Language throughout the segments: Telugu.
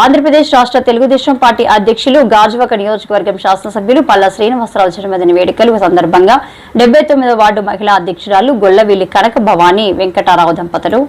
ఆంధ్రప్రదేశ్ రాష్ట్ర తెలుగుదేశం పార్టీ అధ్యక్షులు గాజువాక నియోజకవర్గం శాసనసభ్యులు పల్లా శ్రీనివాసరావు జన్మదిన వేడుకలు. సందర్భంగా డెబ్బై తొమ్మిదో వార్డు మహిళా అధ్యక్షురాలు గొల్లవీలి కనక భవానీ వెంకటారావు దంపతులు.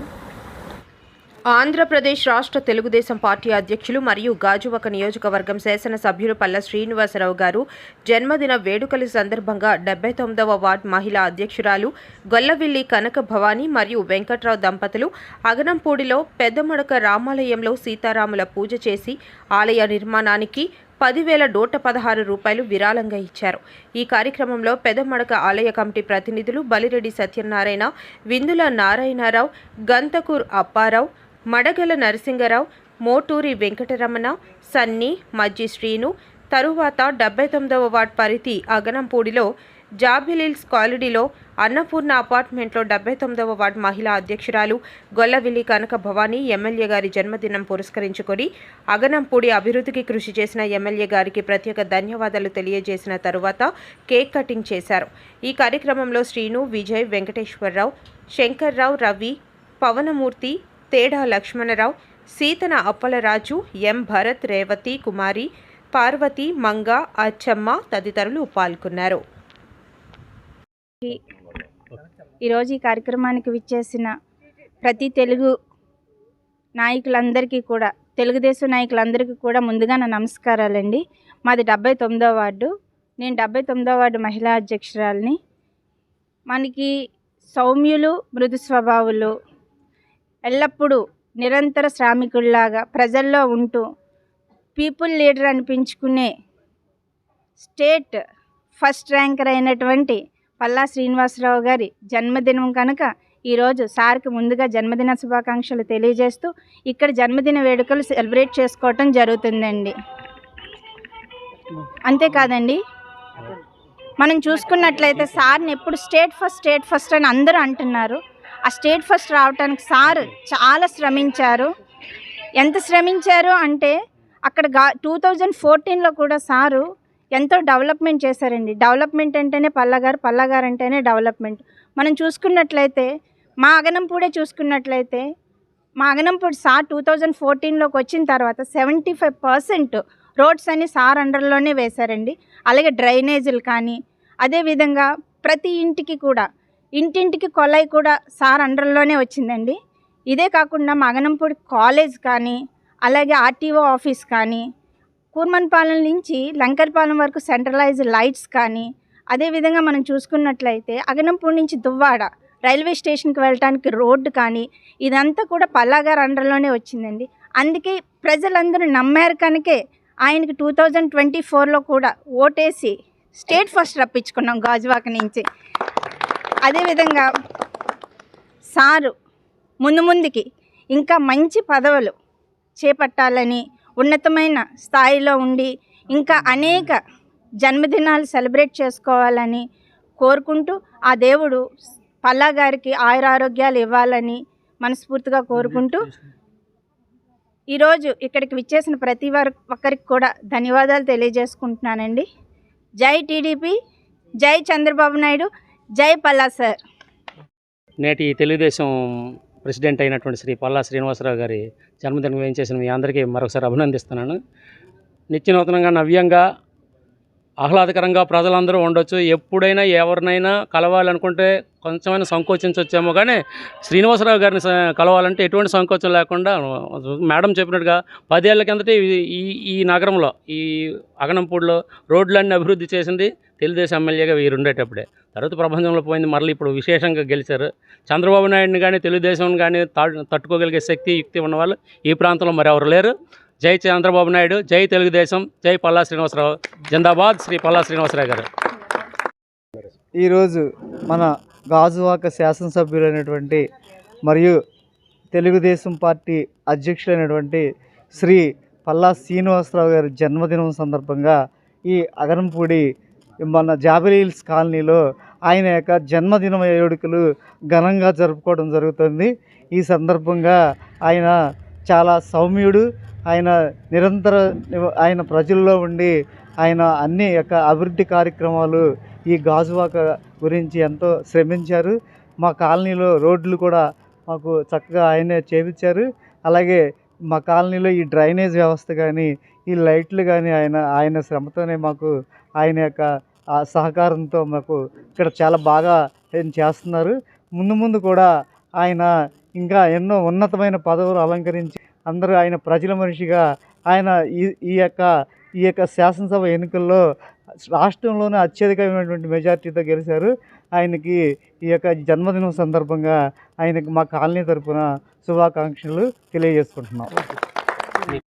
ఆంధ్రప్రదేశ్ రాష్ట్ర తెలుగుదేశం పార్టీ అధ్యక్షులు మరియు గాజువక నియోజకవర్గం శాసనసభ్యులు పల్ల శ్రీనివాసరావు గారు జన్మదిన వేడుకల సందర్భంగా డెబ్బై తొమ్మిదవ వార్డ్ మహిళా అధ్యక్షురాలు గొల్లవిల్లి కనక భవానీ మరియు వెంకట్రావు దంపతులు అగనంపూడిలో పెద్దమడక రామాలయంలో సీతారాముల పూజ చేసి ఆలయ నిర్మాణానికి పదివేల నూట పదహారు రూపాయలు విరాళంగా ఇచ్చారు. ఈ కార్యక్రమంలో పెదమడక ఆలయ కమిటీ ప్రతినిధులు బలిరెడ్డి సత్యనారాయణ విందుల నారాయణరావు గంతకూర్ అప్పారావు మడగల నరసింగరావు మోటూరి వెంకటరమణ సన్ని మజ్జి శ్రీను తరువాత డెబ్బై తొమ్మిదవ వార్డ్ పరిధి అగనంపూడిలో జాబిలిల్స్ కాలనీలో అన్నపూర్ణ అపార్ట్మెంట్లో డెబ్బై తొమ్మిదవ వార్డు మహిళా అధ్యక్షురాలు గొల్లవిల్లి కనక భవానీ ఎమ్మెల్యే గారి జన్మదినం పురస్కరించుకొని అగనంపూడి అభివృద్ధికి కృషి చేసిన ఎమ్మెల్యే గారికి ప్రత్యేక ధన్యవాదాలు తెలియజేసిన తరువాత కేక్ కటింగ్ చేశారు. ఈ కార్యక్రమంలో శ్రీను విజయ్ వెంకటేశ్వరరావు శంకర్రావు రవి పవనమూర్తి తేడా లక్ష్మణరావు సీతన అప్పలరాజు ఎం. భరత్ రేవతి కుమారి పార్వతి మంగ అచ్చమ్మ తదితరులు పాల్గొన్నారు. ఈరోజు ఈ కార్యక్రమానికి విచ్చేసిన ప్రతి తెలుగు నాయకులందరికీ కూడా తెలుగుదేశం నాయకులందరికీ కూడా ముందుగా నా నమస్కారాలండి. మాది డెబ్బై తొమ్మిదో వార్డు. నేను డెబ్బై తొమ్మిదో వార్డు మహిళా అధ్యక్షురాలని. మనకి సౌమ్యులు మృదు స్వభావులు ఎల్లప్పుడూ నిరంతర శ్రామికుల్లాగా ప్రజల్లో ఉంటూ పీపుల్ లీడర్ అనిపించుకునే స్టేట్ ఫస్ట్ ర్యాంకర్ అయినటువంటి పల్లా శ్రీనివాసరావు గారి జన్మదినం కనుక ఈరోజు సార్కి ముందుగా జన్మదిన శుభాకాంక్షలు తెలియజేస్తూ ఇక్కడ జన్మదిన వేడుకలు సెలబ్రేట్ చేసుకోవటం జరుగుతుందండి. అంతేకాదండి మనం చూసుకున్నట్లయితే సార్ని ఎప్పుడు స్టేట్ ఫస్ట్ స్టేట్ ఫస్ట్ అని అందరూ అంటున్నారు. ఆ స్టేట్ ఫస్ట్ రావడానికి సార్ చాలా శ్రమించారు. ఎంత శ్రమించారు అంటే అక్కడ గా టూ థౌజండ్ ఫోర్టీన్లో కూడా సారు ఎంతో డెవలప్మెంట్ చేశారండి. డెవలప్మెంట్ అంటేనే పల్లగారు పల్లగారు అంటేనే డెవలప్మెంట్. మనం చూసుకున్నట్లయితే మా అగనంపూడే చూసుకున్నట్లయితే మా అగనంపూడి సార్ టూ థౌజండ్ ఫోర్టీన్లోకి వచ్చిన తర్వాత సెవెంటీ ఫైవ్ పర్సెంట్ రోడ్స్ అన్ని సార్ అండర్లోనే వేశారండి. అలాగే డ్రైనేజీలు కానీ అదేవిధంగా ప్రతి ఇంటికి కూడా ఇంటింటికి కొలాయి కూడా సార్ అండర్లోనే వచ్చిందండి. ఇదే కాకుండా మగనంపూడి కాలేజ్ కానీ అలాగే ఆర్టీఓ ఆఫీస్ కానీ కూర్మన్పాలెం నుంచి లంకర్పాలెం వరకు సెంట్రలైజ్డ్ లైట్స్ కానీ అదేవిధంగా మనం చూసుకున్నట్లయితే అగనంపూడి నుంచి దువ్వాడ రైల్వే స్టేషన్కి వెళ్ళటానికి రోడ్డు కానీ ఇదంతా కూడా పల్లాగారు అండర్లోనే వచ్చిందండి. అందుకే ప్రజలందరూ నమ్మారు కనుకే ఆయనకి టూ థౌజండ్ ట్వంటీ ఫోర్లో కూడా ఓటేసి స్టేట్ ఫస్ట్ రప్పించుకున్నాం గాజువాక నుంచి. అదేవిధంగా సారు ముందు ముందుకి ఇంకా మంచి పదవులు చేపట్టాలని ఉన్నతమైన స్థాయిలో ఉండి ఇంకా అనేక జన్మదినాలు సెలబ్రేట్ చేసుకోవాలని కోరుకుంటూ ఆ దేవుడు పల్లా గారికి ఆయురారోగ్యాలు ఇవ్వాలని మనస్ఫూర్తిగా కోరుకుంటూ ఈరోజు ఇక్కడికి విచ్చేసిన ప్రతి వారు ఒక్కరికి కూడా ధన్యవాదాలు తెలియజేసుకుంటున్నానండి. జై టీడీపీ జై చంద్రబాబు నాయుడు జై పల్లా సార్. నేటి తెలుగుదేశం ప్రెసిడెంట్ అయినటువంటి శ్రీ పల్లా శ్రీనివాసరావు గారి జన్మదినం ఏం చేసిన మీ అందరికీ మరొకసారి అభినందిస్తున్నాను. నిత్య నూతనంగా నవ్యంగా ఆహ్లాదకరంగా ప్రజలందరూ ఉండొచ్చు. ఎప్పుడైనా ఎవరినైనా కలవాలనుకుంటే కొంచెమైనా సంకోచించవచ్చేమో కానీ శ్రీనివాసరావు గారిని కలవాలంటే ఎటువంటి సంకోచం లేకుండా మేడం చెప్పినట్టుగా పదేళ్ళ కిందట ఈ- ఈ ఈ నగరంలో ఈ అగనంపూడిలో రోడ్లన్నీ అభివృద్ధి చేసింది తెలుగుదేశం ఎమ్మెల్యేగా వీరు ఉండేటప్పుడే తర్వాత ప్రపంచంలో పోయింది. మరలా ఇప్పుడు విశేషంగా గెలిచారు. చంద్రబాబు నాయుడిని కానీ తెలుగుదేశం కానీ తట్టుకోగలిగే శక్తి యుక్తి ఉన్నవాళ్ళు ఈ ప్రాంతంలో మరి ఎవరు లేరు. జై చంద్రబాబు నాయుడు జై తెలుగుదేశం జై పల్లా శ్రీనివాసరావు. జిందాబాద్ శ్రీ పల్లా శ్రీనివాసరావు గారు. ఈరోజు మన గాజువాక శాసనసభ్యులైనటువంటి మరియు తెలుగుదేశం పార్టీ అధ్యక్షులైనటువంటి శ్రీ పల్లా శ్రీనివాసరావు గారి జన్మదినం సందర్భంగా ఈ అగరంపూడి మన జాబిలీ హిల్స్ కాలనీలో ఆయన యొక్క జన్మదిన వేడుకలు ఘనంగా జరుపుకోవడం జరుగుతుంది. ఈ సందర్భంగా ఆయన చాలా సౌమ్యుడు ఆయన నిరంతర ఆయన ప్రజల్లో ఉండి ఆయన అన్ని యొక్క అభివృద్ధి కార్యక్రమాలు ఈ గాజువాక గురించి ఎంతో శ్రమించారు. మా కాలనీలో రోడ్లు కూడా మాకు చక్కగా ఆయనే చేపించారు. అలాగే మా కాలనీలో ఈ డ్రైనేజ్ వ్యవస్థ కానీ ఈ లైట్లు కానీ ఆయన ఆయన శ్రమతోనే మాకు ఆయన యొక్క సహకారంతో మాకు ఇక్కడ చాలా బాగా ఆయన చేస్తున్నారు. ముందు ముందు కూడా ఆయన ఇంకా ఎన్నో ఉన్నతమైన పదవులు అలంకరించి అందరూ ఆయన ప్రజల మనిషిగా ఆయన ఈ ఈ యొక్క ఈ యొక్క శాసనసభ ఎన్నికల్లో రాష్ట్రంలోనే అత్యధికమైనటువంటి మెజార్టీతో గెలిచారు. ఆయనకి ఈ యొక్క జన్మదినం సందర్భంగా ఆయనకి మా కాలనీ తరపున శుభాకాంక్షలు తెలియజేసుకుంటున్నాం.